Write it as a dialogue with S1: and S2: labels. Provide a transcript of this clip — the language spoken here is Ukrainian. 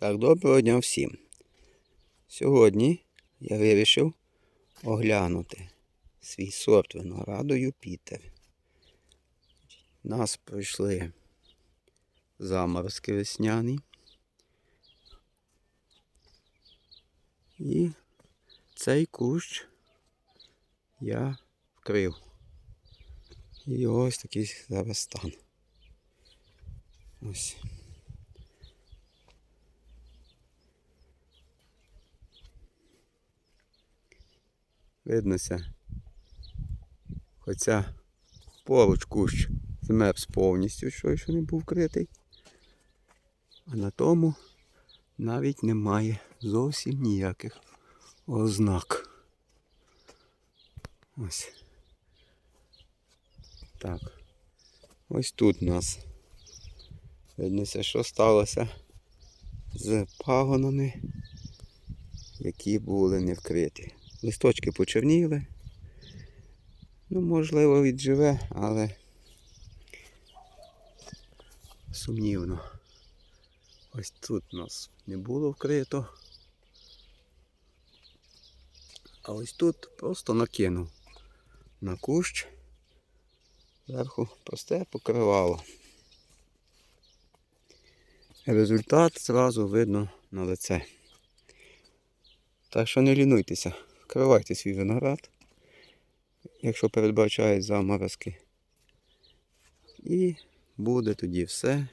S1: Так, доброго дня всім. Сьогодні я вирішив оглянути свій сорт винограду Юпітер. Нас пройшли заморозки весняні. І цей кущ я вкрив. І ось такий зараз стан. Ось. Виднося. Хоча поруч кущ змерз повністю, що ще не був вкритий. А на тому навіть немає зовсім ніяких ознак. Ось. Так. Ось тут у нас. Виднося, що сталося з пагонами, які були не вкриті. Листочки почерніли. Ну, можливо, відживе, але сумнівно. Ось тут у нас не було вкрито. А ось тут просто накинув на кущ. Зверху просте покривало. Результат зразу видно на лице. Так що не лінуйтеся, вкривайте свій виноград, якщо передбачають заморозки. І буде тоді все